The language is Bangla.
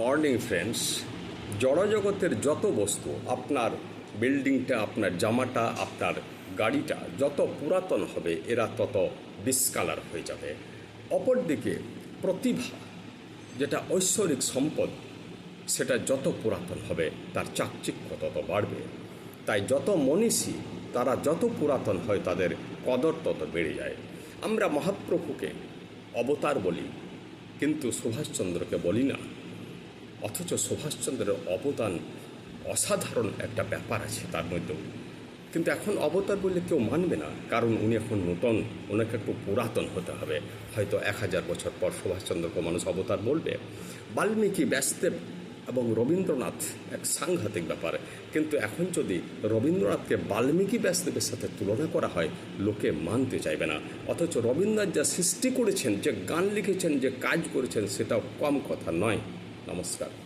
মর্নিং ফ্রেন্ডস জড়জগতের যত বস্তু, আপনার বিল্ডিংটা, আপনার জামাটা, আপনার গাড়িটা, যত পুরাতন হবে, এরা তত ডিসকালার হয়ে যাবে। অপরদিকে, প্রতিভা, যেটা ঐশ্বরিক সম্পদ, সেটা যত পুরাতন হবে, তার চাকচিক্য তত বাড়বে। তাই যত মনীষী, তারা যত পুরাতন হয়, তাদের কদর তত বেড়ে যায়। আমরা মহাপ্রভুকে অবতার বলি, কিন্তু সুভাষচন্দ্রকে বলি না। অথচ সুভাষচন্দ্রের অবদান অসাধারণ একটা ব্যাপার আছে তার মধ্যেও। কিন্তু এখন অবতার বললে কেউ মানবে না, কারণ উনি এখন নূতন, ওনাকে একটু পুরাতন হতে হবে। হয়তো এক হাজার বছর পর সুভাষচন্দ্রকে মানুষ অবতার বলবে। বাল্মীকি ব্যাসদেব এবং রবীন্দ্রনাথ এক সাংঘাতিক ব্যাপার। কিন্তু এখন যদি রবীন্দ্রনাথকে বাল্মীকি ব্যাসদেবের সাথে তুলনা করা হয়, লোকে মানতে চাইবে না। অথচ রবীন্দ্রনাথ যা সৃষ্টি করেছেন, যে গান লিখেছেন, যে কাজ করেছেন, সেটাও কম কথা নয়। నమస్కారం